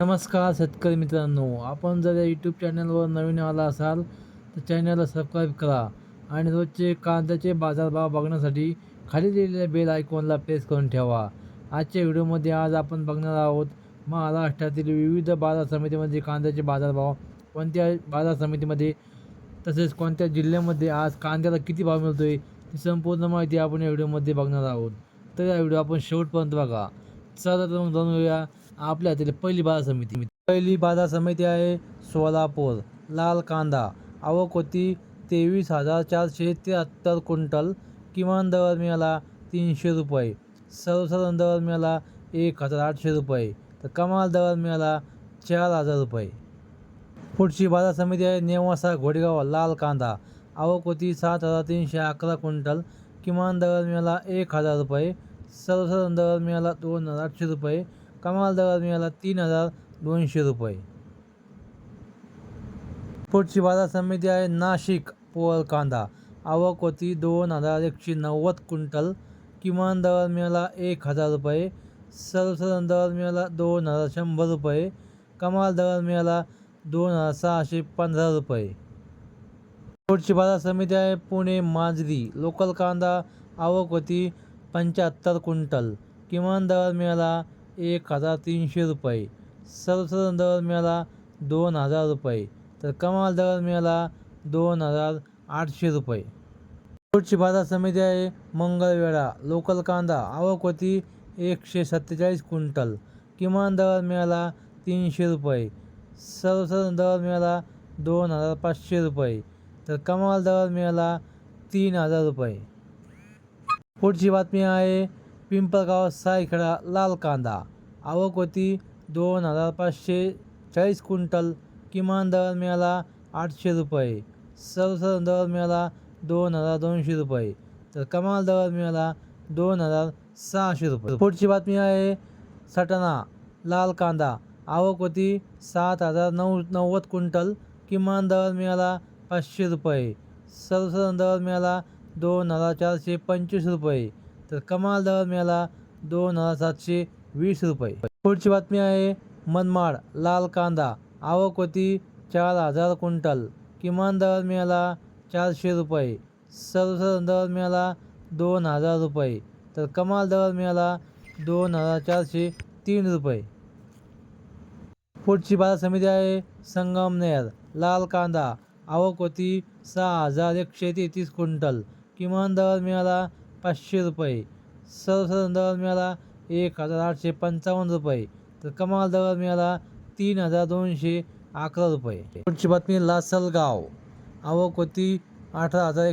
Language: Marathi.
नमस्कार शेतकरी मित्रांनो आपण जर या यूट्यूब चॅनलवर नवीन आला असाल तर चॅनलला सबस्क्राईब करा आणि रोजचे कांद्याचे बाजारभाव बघण्यासाठी खाली दिलेल्या बेल आयकॉनला प्रेस करून ठेवा. आजच्या व्हिडिओमध्ये आज आपण बघणार आहोत महाराष्ट्रातील विविध बाजार समितीमध्ये कांद्याचे बाजारभाव कोणत्या बाजार समितीमध्ये तसेच कोणत्या जिल्ह्यामध्ये आज कांद्याला किती भाव मिळतो आहे ही संपूर्ण माहिती आपण या व्हिडिओमध्ये बघणार आहोत. तर या व्हिडिओ आपण शेवटपर्यंत बघा. चला तर मग जाणून घेऊया आपल्या पहिली बाजार समिती. पहिली बाजार समिती आहे सोलापूर लाल कांदा. आवक होती तेवीस हजार चारशे त्र्याहत्तर क्विंटल. किमान दर मिळाला तीनशे रुपये. सर्वसाधारण दर मिळाला एक हजार आठशे रुपये. तर कमाल दर मिळाला चार हजार रुपये. पुढची बाजार समिती आहे नेवासा घोडेगाव लाल कांदा. आवक होती सात हजार तीनशे अकरा क्विंटल. किमान दर मिळाला एक हजार रुपये. सर्वसाधारण दर मिळाला दोन हजार आठशे रुपये. कमाल दर मिळाला तीन हजार दोनशे रुपये. पुढची बाजार समिती आहे नाशिक पोअर कांदा. आवक होती दोन हजार एकशे नव्वद क्विंटल. किमान दर मिळाला एक हजार रुपये. सर्वसाधारण दर मिळाला दोन हजार शंभर रुपये. कमाल दर मिळाला दोन हजार सहाशे पंधरा रुपये. पुढची बाजार समिती आहे पुणे मांजरी. लोकल कांदा आवक होती पंच्याहत्तर क्विंटल. किमान दर मिळाला एक हजार तीनशे रुपये. सर्वसाधारण दर मिळाला दोन हजार रुपये. तर कमाल दर मिळाला दोन हजार आठशे रुपये. पुढची बाजार समिती आहे मंगळवेढा. लोकल कांदा आवक होती एकशे सत्तेचाळीस क्विंटल. किमान दर मिळाला तीनशे रुपये. सर्वसाधारण दर मिळाला दोन हजार पाचशे रुपये. तर कमाल दर मिळाला तीन हजार रुपये. पुढची बातमी आहे पिंपळगाव सायखेडा लाल कांदा. आवक होती दोन हजार पाचशे चाळीस क्विंटल. किमान दर मिळाला आठशे रुपये. सर्वसाधारण दर मिळाला दोन हजार दोनशे रुपये. तर कमाल दर मिळाला दोन हजार सहाशे रुपये. पुढची बातमी आहे सटाणा लाल कांदा. आवक होती सात हजार नऊ नव्वद क्विंटल. किमान दर मिळाला पाचशे रुपये. सर्वसाधारण दर मिळाला दोन हजार चारशे पंचवीस रुपये. तर कमाल दर मिळाला दोन हजार सातशे वीस रुपये. पुढची बातमी आहे मनमाड लाल कांदा आवक होती चार हजार क्विंटल. किमान दर मिळाला चारशे रुपये. सर्वसाधारण दर मिळाला दोन हजार रुपये. तर कमाल दर मिळाला दोन हजार चारशे तीन रुपये. पुढची बाजार समिती आहे संगमनेर लाल कांदा. आवक होती सहा हजार एकशे तेहतीस क्विंटल. किमान दर मिळाला पाचशे रुपये. सर्वसाधारण दर मिळाला एक हजार आठशे पंचावन्न रुपये. तर कमाल दर मिळाला तीन हजार दोनशे अकरा रुपये. पुढची बातमी लासलगाव. आवक होती अठरा हजार एक